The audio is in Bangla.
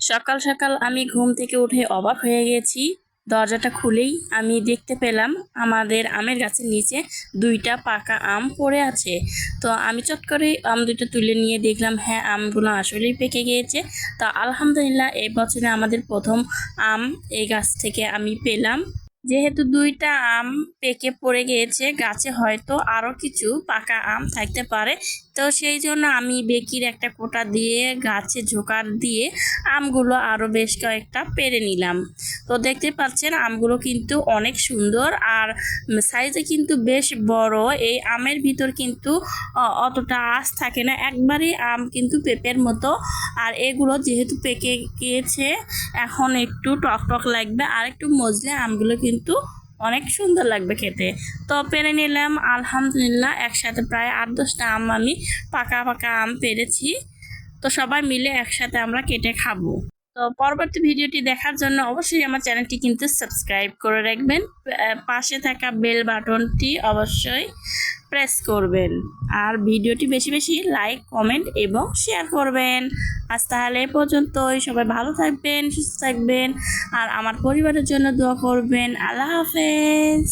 সকাল সকাল আমি ঘুম থেকে উঠে অবাক হয়ে গেছি। দরজাটা খুলেই আমি দেখতে পেলাম আমাদের আমের গাছের নিচে দুইটা পাকা আম পড়ে আছে। তো আমি চট করে আম দুটো তুলে নিয়ে দেখলাম হ্যাঁ আমগুলো আসলেই পেকে গিয়েছে। তা আলহামদুলিল্লাহ এ বছরে আমাদের প্রথম আম এই গাছ থেকে আমি পেলাম। যেহেতু দুইটা আম পেকে পড়ে গিয়েছে, গাছে হয়তো আরও কিছু পাকা আম থাকতে পারে। তো সেই জন্য আমি বেকির একটা কোটা দিয়ে গাছে ঝোকার দিয়ে আমগুলো আরও বেশ কয়েকটা পেরে নিলাম। তো দেখতে পাচ্ছেন আমগুলো কিন্তু অনেক সুন্দর আর সাইজে কিন্তু বেশ বড়। এই আমের ভিতর কিন্তু অতটা আঁশ থাকে না। একবারই আম কিন্তু পেঁপের মতো। আর এগুলো যেহেতু পেকে গিয়েছে, এখন একটু টক টক লাগবে। আর একটু মজলে আমগুলো কিন্তু অনেক সুন্দর লাগবে খেতে। তো পেরে নিলাম, আলহামদুলিল্লাহ একসাথে প্রায় আট দশটা আম আমি পাকা পাকা আম পেরেছি। তো সবাই মিলে একসাথে আমরা কেটে খাব। তো পরবর্তী ভিডিওটি দেখার জন্য অবশ্যই আমার চ্যানেলটি কিন্তু সাবস্ক্রাইব করে রাখবেন। পাশে থাকা বেল বাটনটি অবশ্যই প্রেস করবেন। আর ভিডিওটি বেশি বেশি লাইক, কমেন্ট এবং শেয়ার করবেন। আজ তাহলে এ পর্যন্তই। সবাই ভালো থাকবেন, সুস্থ থাকবেন। আর আমার পরিবারের জন্য দোয়া করবেন। আল্লাহ হাফেজ।